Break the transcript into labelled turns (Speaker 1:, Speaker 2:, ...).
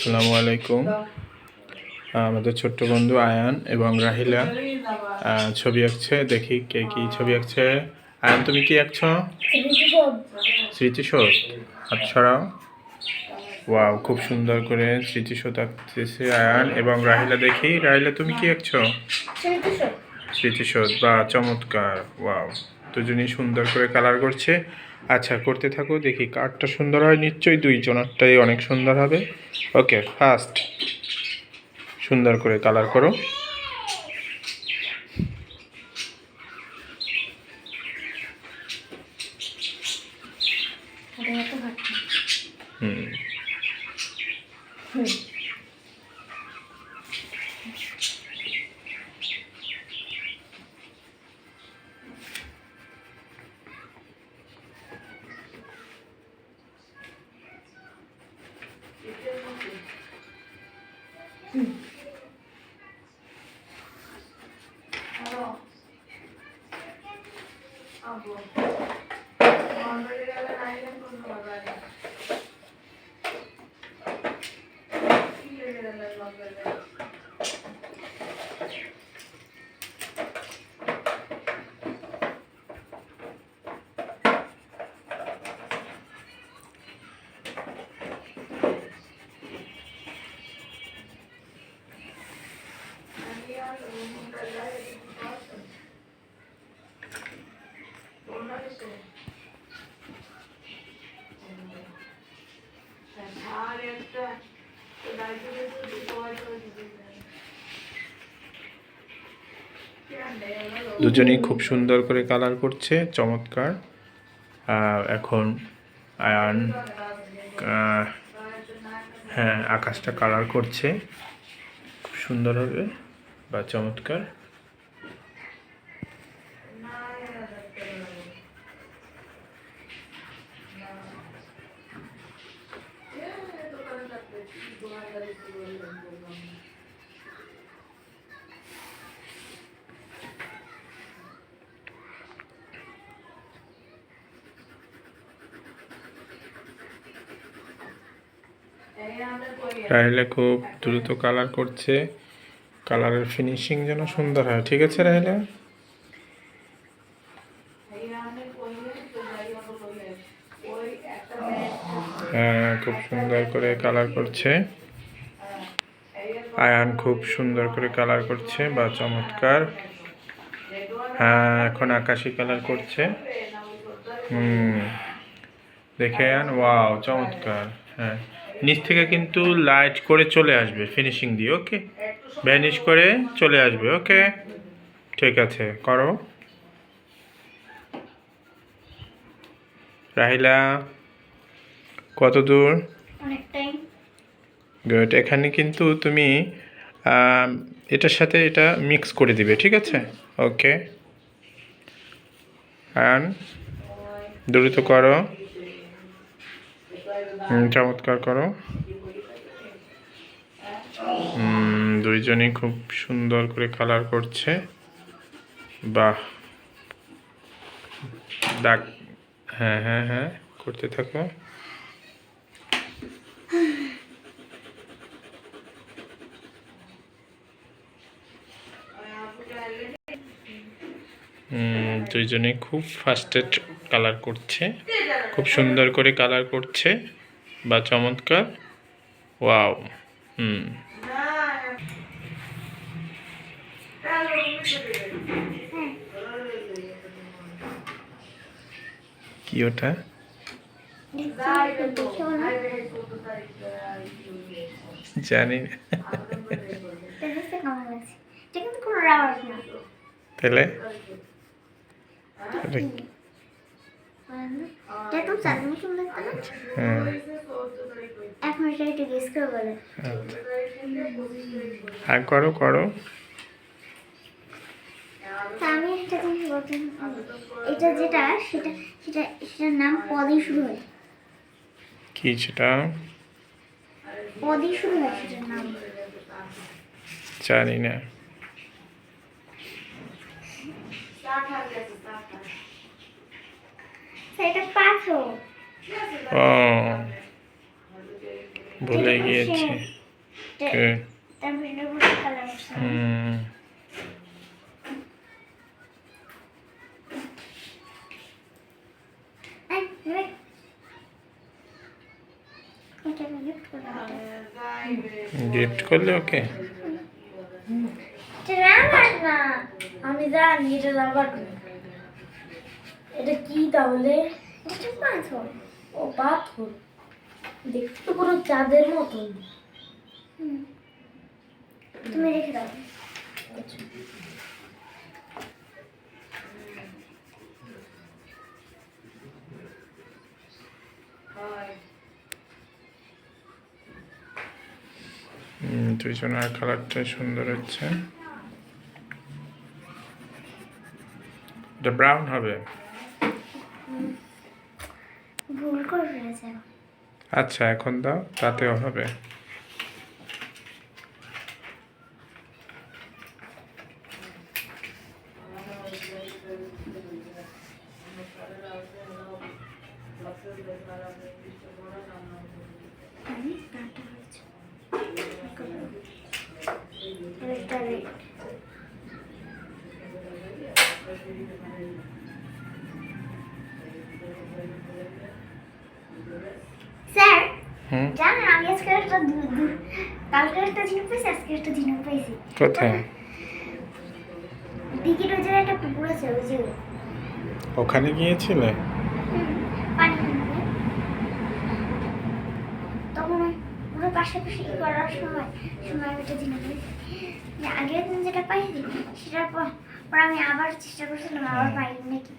Speaker 1: আসসালামু আলাইকুম। আমাদের ছোট্ট বন্ধু আয়ান এবং রাহিলা ছবি আঁকছে। দেখি কে কি ছবি আঁকছে। আয়ান তুমি কি আঁকছ? স্মৃতিশোধ হাত ছড়াও ওয়াও খুব সুন্দর করে স্মৃতিশোধ আঁকতেছে আয়ান এবং রাহিলা। দেখি রাহিলা তুমি কি আঁকছ? স্মৃতিশোধ বা চমৎকার। ওয়াও। দুজনেই সুন্দর করে কালার করছে। আচ্ছা করতে থাকো দেখি কার্ডটা সুন্দর হয়। নিশ্চয়ই দুইজনেরটাই অনেক সুন্দর হবে। ওকে ফার্স্ট সুন্দর করে কালার করো। হুম। Thank you. দুজনেই খুব সুন্দর করে কালার করছে, চমৎকার। এখন আয়ান হ্যাঁ আকাশটা কালার করছে। খুব সুন্দর হবে বা চমৎকার। রাহিলা খুব দ্রুত কালার করছে। কালারের ফিনিশিং যেন সুন্দর হয়। ঠিক আছে রাহিলা? হ্যাঁ খুব সুন্দর করে কালার করছে। আয়ান খুব সুন্দর করে কালার করছে, বা চমৎকার। হ্যাঁ এখন আকাশি কালার করছে। হুম, দেখে আয়ান? ওয়াও চমৎকার। হ্যাঁ। নিচ থেকে কিন্তু লাইট করে চলে আসবে ফিনিশিং দিয়ে ওকে ভ্যানিশ করে চলে আসবে ওকে ঠিক আছে করো। রাহিলা কত দূর? গুড এখানে কিন্তু তুমি এটার সাথে এটা মিক্স করে দিবে ঠিক আছে? ওকে অ্যান্ড দ্রুত করো। চমৎকার করো। দুইজনই খুব সুন্দর করে কালার করছে। বাহ। দাগ হ্যাঁ হ্যাঁ হ্যাঁ করতে থাকো। দুইজনে খুব ফাস্টেড কালার করছে। খুব সুন্দর করে কালার করছে বা চমৎকার। Wow hmm. কি ওটা? জানি তাহলে? এটা
Speaker 2: এটা একদম চাঁদের মতন লাগছে না
Speaker 1: হ্যাঁ।
Speaker 2: এখন এটা একটু গেস করে বলে।
Speaker 1: আচ্ছা। হ্যাঁ করো করো।
Speaker 2: তা আমি একটা জিনিস বলতে এটা যেটা সেটা সেটা সেটার নাম পদই শুরু হয়।
Speaker 1: কি সেটা?
Speaker 2: পদই শুরু হয় সেটার নাম।
Speaker 1: জানি না। ও ভুলে গিয়েছি। হুম। গিফট করলে ওকে।
Speaker 3: আমি জানি এটা রাবার এটা কি তাহলে?
Speaker 2: পাথর।
Speaker 3: ও পাথর। দেখতে তো পুরো চাঁদের মতন।
Speaker 2: তুমি রেখে দাও।
Speaker 3: আচ্ছা।
Speaker 1: হুম, কালারটাই সুন্দর হচ্ছে। এটা ব্রাউন হবে। আচ্ছা এখন দাও তাতেও হবে।
Speaker 2: আমি
Speaker 1: হুম
Speaker 2: জানেন আমি আজকে একটা কালকে একটা ঝিনুক পেয়েছি আজকে একটা ঝিনুক পেয়েছি
Speaker 1: কোথায়?
Speaker 2: একটা পুকুর আছে ওই যে।
Speaker 1: ওখানে গিয়েছিলে?
Speaker 2: পানি তখন পুরো পাশাপাশি করার সময় সময় একটা ঝিনুক পেয়েছি আগের দিন যেটা পাইছি সেটার পর আমি আবার চেষ্টা করছিলাম আবার পাইনি নাকি।